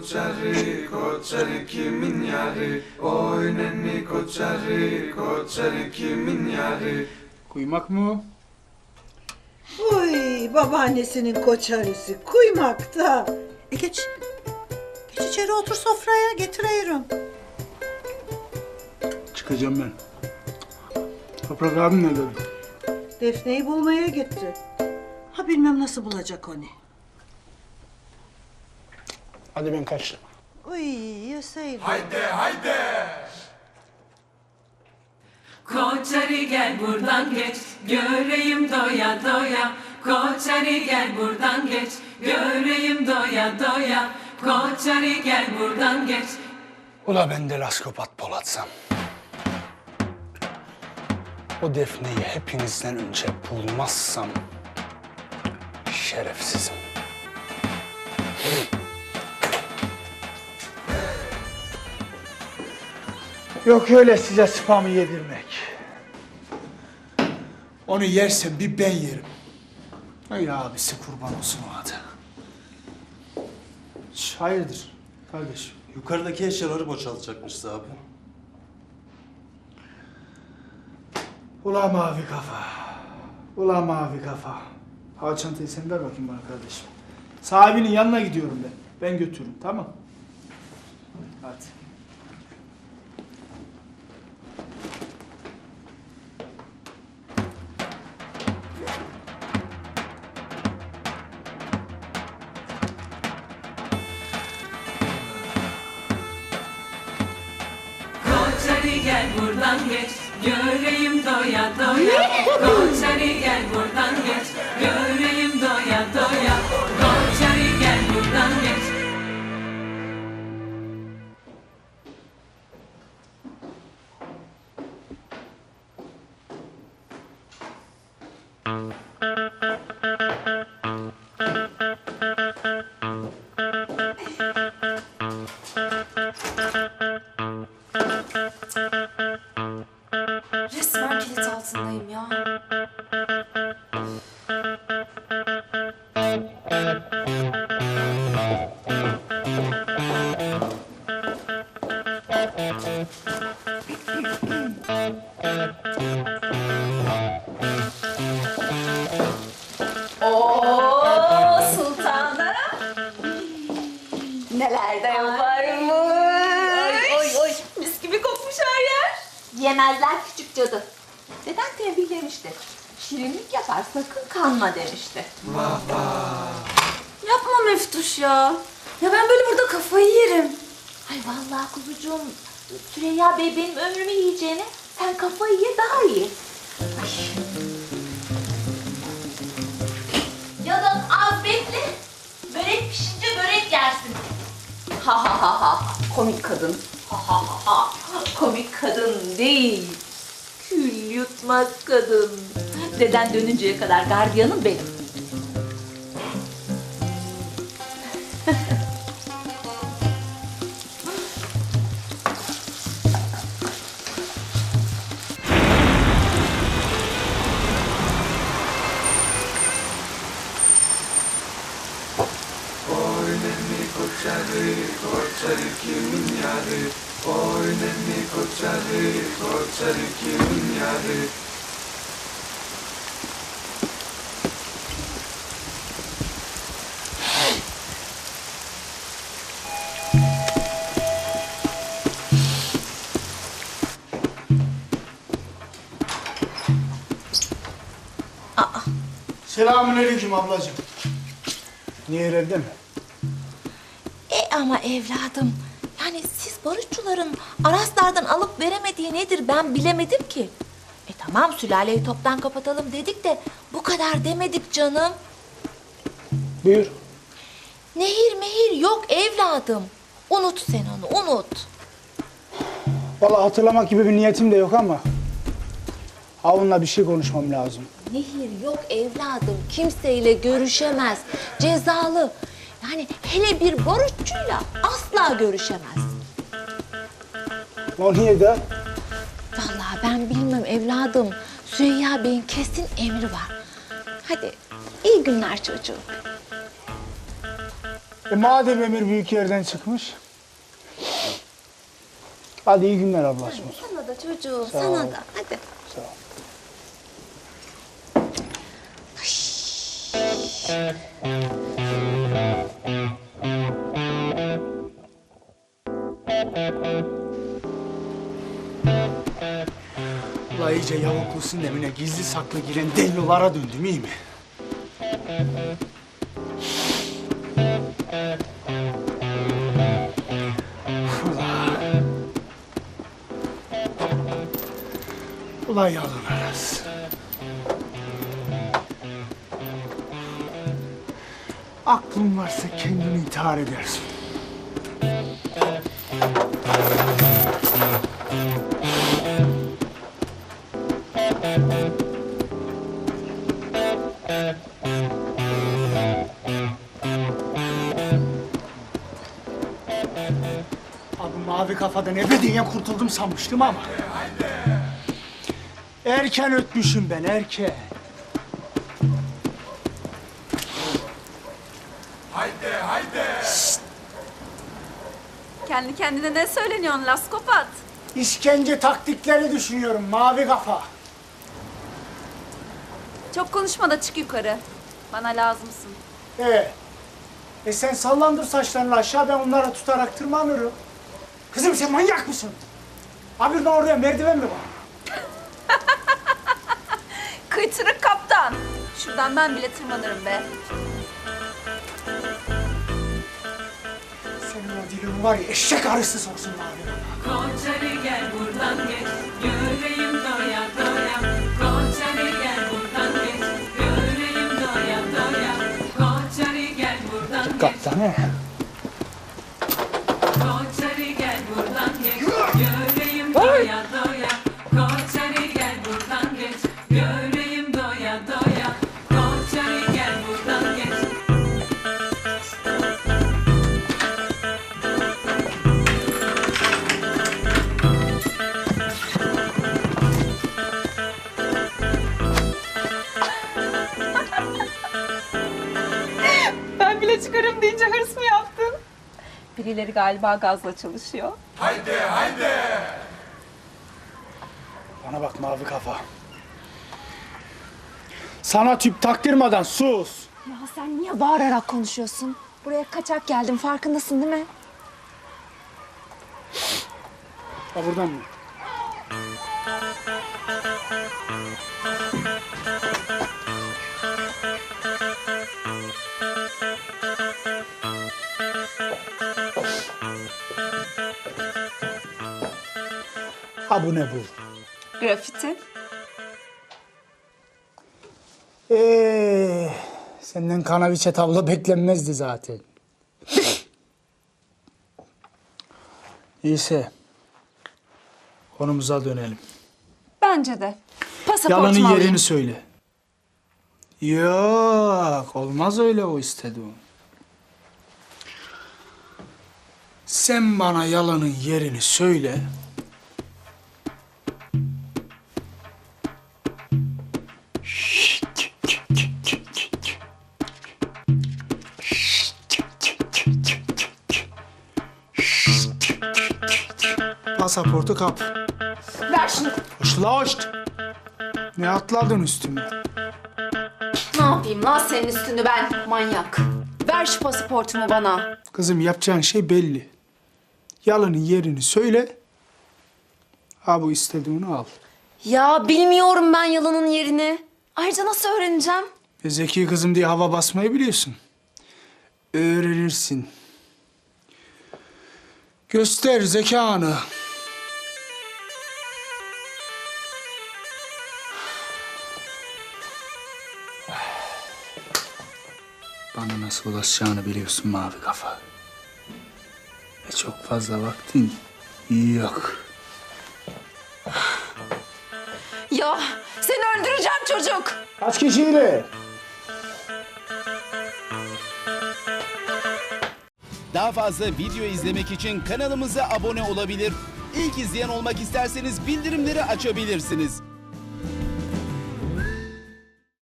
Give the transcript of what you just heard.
koçarı, koçarı kimin yarı? Oy nenni koçarı, koçarı kimin yarı? Kuymak mı? Uy babaannesinin koçarısı kuymakta. E geç. Geç içeri otur sofraya getiriyorum. Çıkacağım ben. Toprak abim nerede? Defne'yi bulmaya gitti. Ha bilmem nasıl bulacak onu. Hadi ben kaç. Uy yeseydin. Koçari gel buradan geç, göreyim doya doya. Koçari gel buradan geç, göreyim doya doya. Koçari gel buradan geç. Ula ben de laskopat Polatsam. O defneyi hepinizden önce bulmazsam şerefsizim. Yok öyle size spamı yedirmek. Onu yersen bir ben yerim. Ay abisi kurban olsun o adı. Hayırdır kardeşim? Yukarıdaki eşyaları boşaltacakmışız abi. Ula mavi kafa. Ula mavi kafa. Ha çantayı sen ver bakayım bana kardeşim. Sahibinin yanına gidiyorum ben. Ben götürürüm tamam. Hadi. Buradan geç, göreyim doya doya. Koçari gel buradan geç, göreyim doya doya. Koçari gel buradan geç. Resmen Oo sultanım. Neler de yaparmış. Oy oy oy. Mis gibi kokmuş her yer. Yemezler küçük cadı. Deden tembihlemişti. Şirinlik yapar sakın kanma demişti. Yapma Meftuş ya. Ya ben böyle burada kafayı yerim. Ay vallahi kuzucuğum Süreyya Bey benim ömrümü yiyeceğine sen kafayı ye daha iyi. Cadı az bekle. Börek pişince börek yersin. Ha ha ha ha. Komik kadın. Ha ha ha ha. Komik kadın değil. Kül yutmaz kadın. Deden dönünceye kadar gardiyanım benim. Oy nenni koçarı, koçarı kimin yarı? Oy nenni koçarı, Selamünaleyküm ablacığım. Niye evde mi? E ama evladım, yani siz barışçıların Araslardan alıp veremediği nedir ben bilemedim ki. E tamam sülaleyi toptan kapatalım dedik de bu kadar demedik canım. Buyur. Nehir mehir yok evladım. Unut sen onu unut. Vallahi hatırlamak gibi bir niyetim de yok ama. Havunla bir şey konuşmam lazım. Nehir yok evladım kimseyle görüşemez. Cezalı. Yani hele bir barışçıyla asla görüşemez. O niye de? Vallahi ben bilmem evladım. Süreyya Bey'in kesin emri var. Hadi iyi günler çocuğum. E madem Emir büyük yerden çıkmış. Hadi iyi günler ablacığım. Sana da çocuğum, Sağ sana ol. da. Hadi. Sağ ol. Ula iyice yavuklusun demine gizli saklı giren dellolara döndüm iyi mi? Ula. Ula yalın arası. Aklın varsa kendini intihar edersin. Abi mavi kafadan ebediyen kurtuldum sanmıştım ama. Erken ötmüşüm ben erken. Kendi kendine ne söyleniyorsun laskopat? İşkence taktikleri düşünüyorum mavi kafa. Çok konuşma da çık yukarı. Bana lazımsın. Ee, e sen sallandır saçlarını aşağı ben onlara tutarak tırmanırım. Kızım sen manyak mısın? Abi ben oraya merdiven mi var? Kıytırık kaptan. Şuradan ben bile tırmanırım be. Dilin var ya eşek arısı mavi kafa. Koçeri gel buradan geç Yüreğim doya doya. Koçeri gel buradan geç Yüreğim doya doya. Koçeri gel buradan geç Kaptan Ben bile çıkarım deyince hırs mı yaptın? Birileri galiba gazla çalışıyor. Bana bak mavi kafa. Sana tüp taktırmadan sus. Ya sen niye bağırarak konuşuyorsun? Buraya kaçak geldim farkındasın değil mi? Ha buradan mı? Ha bu ne bu? Grafiti. Ee, senden kanaviçe tablo beklenmezdi zaten. İyiyse konumuza dönelim. Bence de. Pasaportumu Yalanın alayım. yerini söyle. Yok, olmaz öyle o istediğin. Sen bana yalanın yerini söyle. Pasaportu kap. Ver şunu. Hoşla hoşt. Ne atladın üstüme? Yapayım lan senin üstünü ben manyak. Ver şu pasaportumu bana. Kızım yapacağın şey belli. Yalanın yerini söyle. Ha bu istediğini al. Ya bilmiyorum ben yalanın yerini. Ayrıca nasıl öğreneceğim? E, zeki kızım diye hava basmayı biliyorsun. Öğrenirsin. Göster zekanı. Nasıl ulaşacağını biliyorsun mavi kafa. Ve çok fazla vaktin yok. Ya seni öldüreceğim çocuk. Kaç kişiyle? Daha fazla video izlemek için kanalımıza abone olabilir. İlk izleyen olmak isterseniz bildirimleri açabilirsiniz.